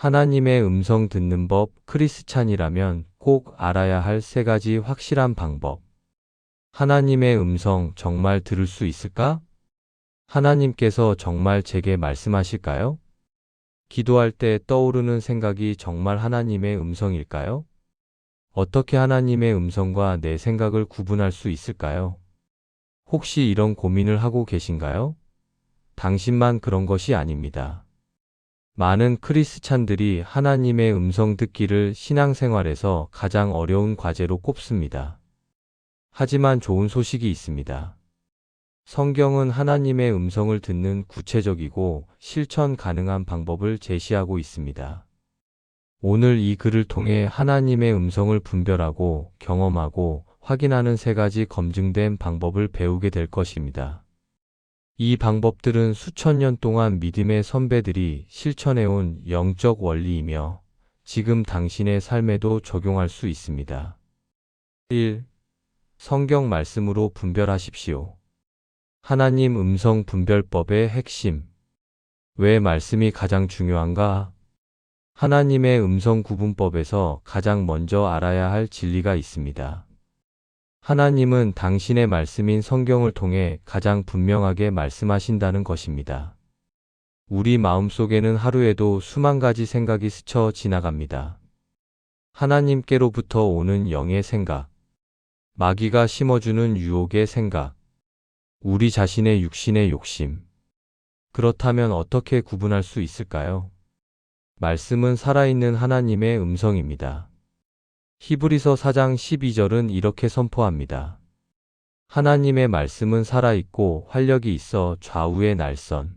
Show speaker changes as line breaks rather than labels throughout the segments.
하나님의 음성 듣는 법 크리스찬이라면 꼭 알아야 할 세 가지 확실한 방법. 하나님의 음성 정말 들을 수 있을까? 하나님께서 정말 제게 말씀하실까요? 기도할 때 떠오르는 생각이 정말 하나님의 음성일까요? 어떻게 하나님의 음성과 내 생각을 구분할 수 있을까요? 혹시 이런 고민을 하고 계신가요? 당신만 그런 것이 아닙니다. 많은 크리스찬들이 하나님의 음성 듣기를 신앙생활에서 가장 어려운 과제로 꼽습니다. 하지만 좋은 소식이 있습니다. 성경은 하나님의 음성을 듣는 구체적이고 실천 가능한 방법을 제시하고 있습니다. 오늘 이 글을 통해 하나님의 음성을 분별하고 경험하고 확인하는 세 가지 검증된 방법을 배우게 될 것입니다. 이 방법들은 수천 년 동안 믿음의 선배들이 실천해온 영적 원리이며 지금 당신의 삶에도 적용할 수 있습니다. 1. 성경 말씀으로 분별하십시오. 하나님 음성 분별법의 핵심. 왜 말씀이 가장 중요한가? 하나님의 음성 구분법에서 가장 먼저 알아야 할 진리가 있습니다. 하나님은 당신의 말씀인 성경을 통해 가장 분명하게 말씀하신다는 것입니다. 우리 마음속에는 하루에도 수만 가지 생각이 스쳐 지나갑니다. 하나님께로부터 오는 영의 생각, 마귀가 심어주는 유혹의 생각, 우리 자신의 육신의 욕심. 그렇다면 어떻게 구분할 수 있을까요? 말씀은 살아있는 하나님의 음성입니다. 히브리서 4장 12절은 이렇게 선포합니다. 하나님의 말씀은 살아있고 활력이 있어 좌우의 날선.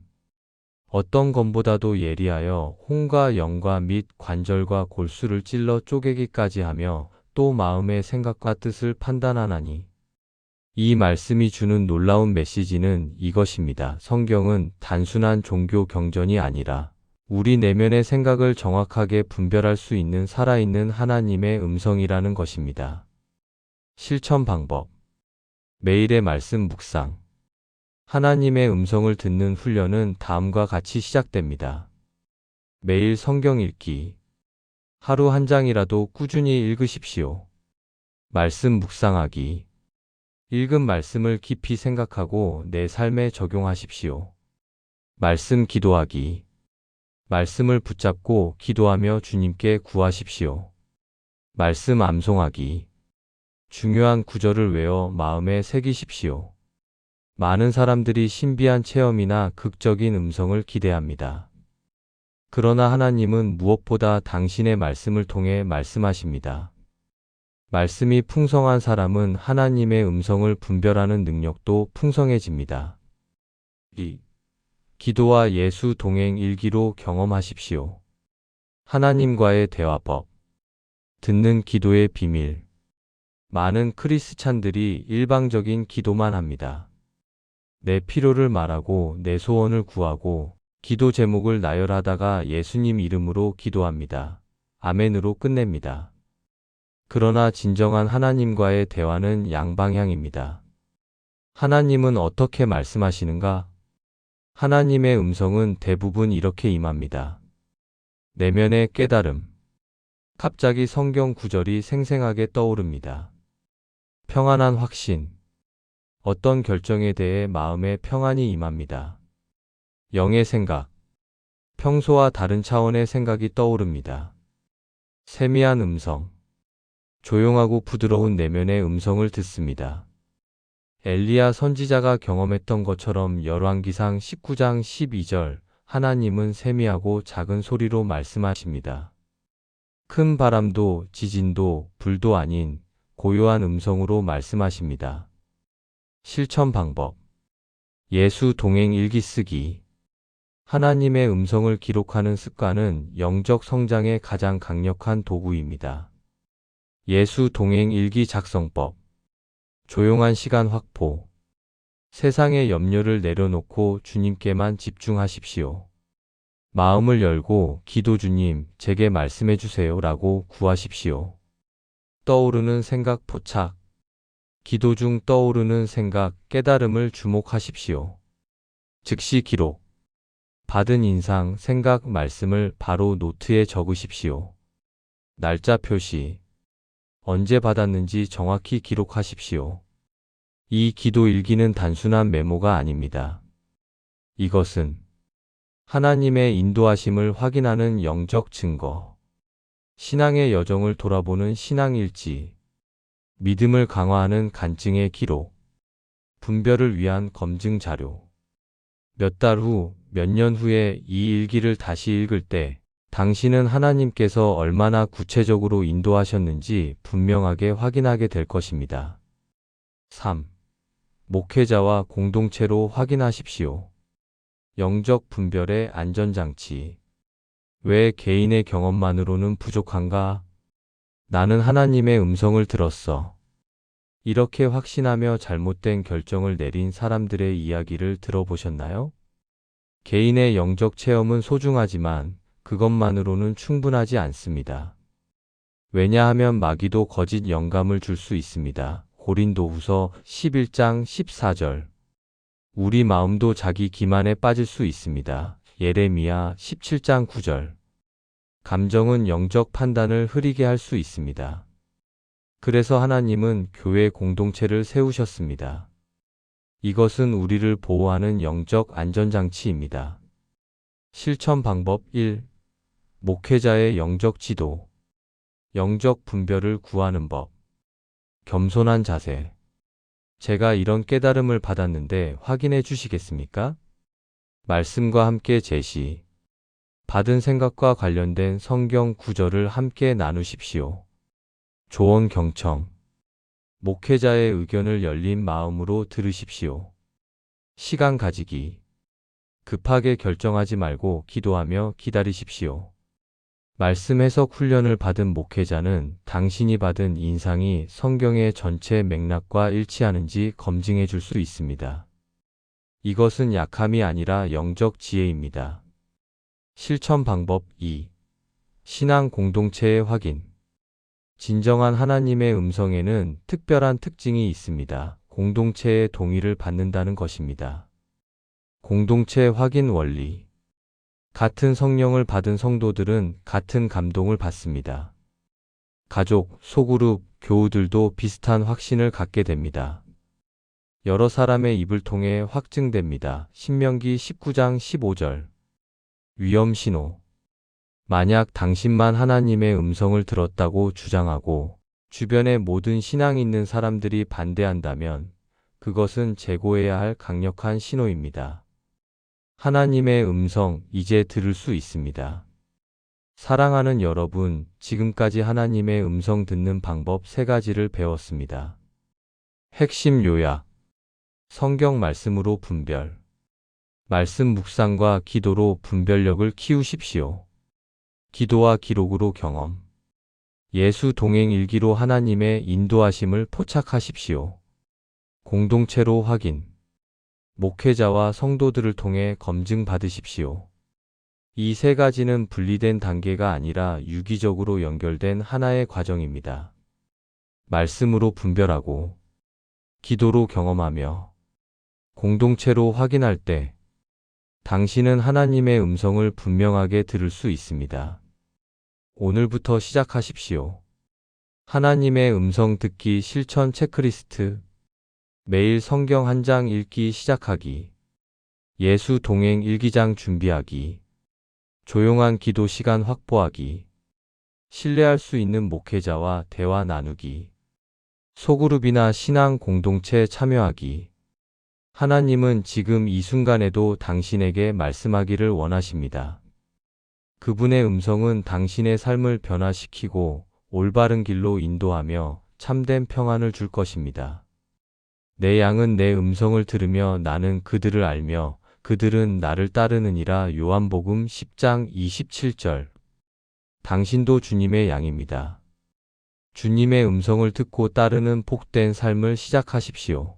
어떤 검보다도 예리하여 혼과 영과 및 관절과 골수를 찔러 쪼개기까지 하며 또 마음의 생각과 뜻을 판단하나니. 이 말씀이 주는 놀라운 메시지는 이것입니다. 성경은 단순한 종교 경전이 아니라 우리 내면의 생각을 정확하게 분별할 수 있는 살아있는 하나님의 음성이라는 것입니다. 실천 방법. 매일의 말씀 묵상. 하나님의 음성을 듣는 훈련은 다음과 같이 시작됩니다. 매일 성경 읽기. 하루 한 장이라도 꾸준히 읽으십시오. 말씀 묵상하기. 읽은 말씀을 깊이 생각하고 내 삶에 적용하십시오. 말씀 기도하기. 말씀을 붙잡고 기도하며 주님께 구하십시오. 말씀 암송하기. 중요한 구절을 외워 마음에 새기십시오. 많은 사람들이 신비한 체험이나 극적인 음성을 기대합니다. 그러나 하나님은 무엇보다 당신의 말씀을 통해 말씀하십니다. 말씀이 풍성한 사람은 하나님의 음성을 분별하는 능력도 풍성해집니다. 2. 기도와 예수 동행 일기로 경험하십시오. 하나님과의 대화법. 듣는 기도의 비밀. 많은 크리스찬들이 일방적인 기도만 합니다. 내 필요를 말하고 내 소원을 구하고 기도 제목을 나열하다가 예수님 이름으로 기도합니다. 아멘으로 끝냅니다. 그러나 진정한 하나님과의 대화는 양방향입니다. 하나님은 어떻게 말씀하시는가? 하나님의 음성은 대부분 이렇게 임합니다. 내면의 깨달음. 갑자기 성경 구절이 생생하게 떠오릅니다. 평안한 확신. 어떤 결정에 대해 마음의 평안이 임합니다. 영의 생각. 평소와 다른 차원의 생각이 떠오릅니다. 세미한 음성. 조용하고 부드러운 내면의 음성을 듣습니다. 엘리야 선지자가 경험했던 것처럼 열왕기상 19장 12절 하나님은 세미하고 작은 소리로 말씀하십니다. 큰 바람도 지진도 불도 아닌 고요한 음성으로 말씀하십니다. 실천 방법 예수 동행 일기 쓰기 하나님의 음성을 기록하는 습관은 영적 성장의 가장 강력한 도구입니다. 예수 동행 일기 작성법 조용한 시간 확보. 세상의 염려를 내려놓고 주님께만 집중하십시오. 마음을 열고 기도 주님, 제게 말씀해 주세요 라고 구하십시오. 떠오르는 생각 포착. 기도 중 떠오르는 생각, 깨달음을 주목하십시오. 즉시 기록. 받은 인상, 생각, 말씀을 바로 노트에 적으십시오. 날짜 표시. 언제 받았는지 정확히 기록하십시오. 이 기도 일기는 단순한 메모가 아닙니다. 이것은 하나님의 인도하심을 확인하는 영적 증거, 신앙의 여정을 돌아보는 신앙일지, 믿음을 강화하는 간증의 기록, 분별을 위한 검증 자료. 몇 달 후, 몇 년 후에 이 일기를 다시 읽을 때 당신은 하나님께서 얼마나 구체적으로 인도하셨는지 분명하게 확인하게 될 것입니다. 3. 목회자와 공동체로 확인하십시오. 영적 분별의 안전장치. 왜 개인의 경험만으로는 부족한가? 나는 하나님의 음성을 들었어. 이렇게 확신하며 잘못된 결정을 내린 사람들의 이야기를 들어보셨나요? 개인의 영적 체험은 소중하지만 그것만으로는 충분하지 않습니다. 왜냐하면 마귀도 거짓 영감을 줄 수 있습니다. 고린도 후서 11장 14절. 우리 마음도 자기 기만에 빠질 수 있습니다. 예레미야 17장 9절. 감정은 영적 판단을 흐리게 할 수 있습니다. 그래서 하나님은 교회 공동체를 세우셨습니다. 이것은 우리를 보호하는 영적 안전장치입니다. 실천 방법 1. 목회자의 영적 지도. 영적 분별을 구하는 법. 겸손한 자세. 제가 이런 깨달음을 받았는데 확인해 주시겠습니까? 말씀과 함께 제시. 받은 생각과 관련된 성경 구절을 함께 나누십시오. 조언 경청. 목회자의 의견을 열린 마음으로 들으십시오. 시간 가지기. 급하게 결정하지 말고 기도하며 기다리십시오. 말씀 해석 훈련을 받은 목회자는 당신이 받은 인상이 성경의 전체 맥락과 일치하는지 검증해 줄 수 있습니다. 이것은 약함이 아니라 영적 지혜입니다. 실천 방법 2. 신앙 공동체의 확인. 진정한 하나님의 음성에는 특별한 특징이 있습니다. 공동체의 동의를 받는다는 것입니다. 공동체 확인 원리. 같은 성령을 받은 성도들은 같은 감동을 받습니다. 가족, 소그룹, 교우들도 비슷한 확신을 갖게 됩니다. 여러 사람의 입을 통해 확증됩니다. 신명기 19장 15절. 위험 신호. 만약 당신만 하나님의 음성을 들었다고 주장하고 주변의 모든 신앙 있는 사람들이 반대한다면 그것은 재고해야 할 강력한 신호입니다. 하나님의 음성 이제 들을 수 있습니다. 사랑하는 여러분, 지금까지 하나님의 음성 듣는 방법 세 가지를 배웠습니다. 핵심 요약. 성경 말씀으로 분별. 말씀 묵상과 기도로 분별력을 키우십시오. 기도와 기록으로 경험. 예수 동행 일기로 하나님의 인도하심을 포착하십시오. 공동체로 확인. 목회자와 성도들을 통해 검증 받으십시오. 이 세 가지는 분리된 단계가 아니라 유기적으로 연결된 하나의 과정입니다. 말씀으로 분별하고, 기도로 경험하며, 공동체로 확인할 때, 당신은 하나님의 음성을 분명하게 들을 수 있습니다. 오늘부터 시작하십시오. 하나님의 음성 듣기 실천 체크리스트 매일 성경 한 장 읽기 시작하기. 예수 동행 일기장 준비하기. 조용한 기도 시간 확보하기. 신뢰할 수 있는 목회자와 대화 나누기. 소그룹이나 신앙 공동체 참여하기. 하나님은 지금 이 순간에도 당신에게 말씀하기를 원하십니다. 그분의 음성은 당신의 삶을 변화시키고 올바른 길로 인도하며 참된 평안을 줄 것입니다. 내 양은 내 음성을 들으며 나는 그들을 알며 그들은 나를 따르느니라 요한복음 10장 27절. 당신도 주님의 양입니다. 주님의 음성을 듣고 따르는 복된 삶을 시작하십시오.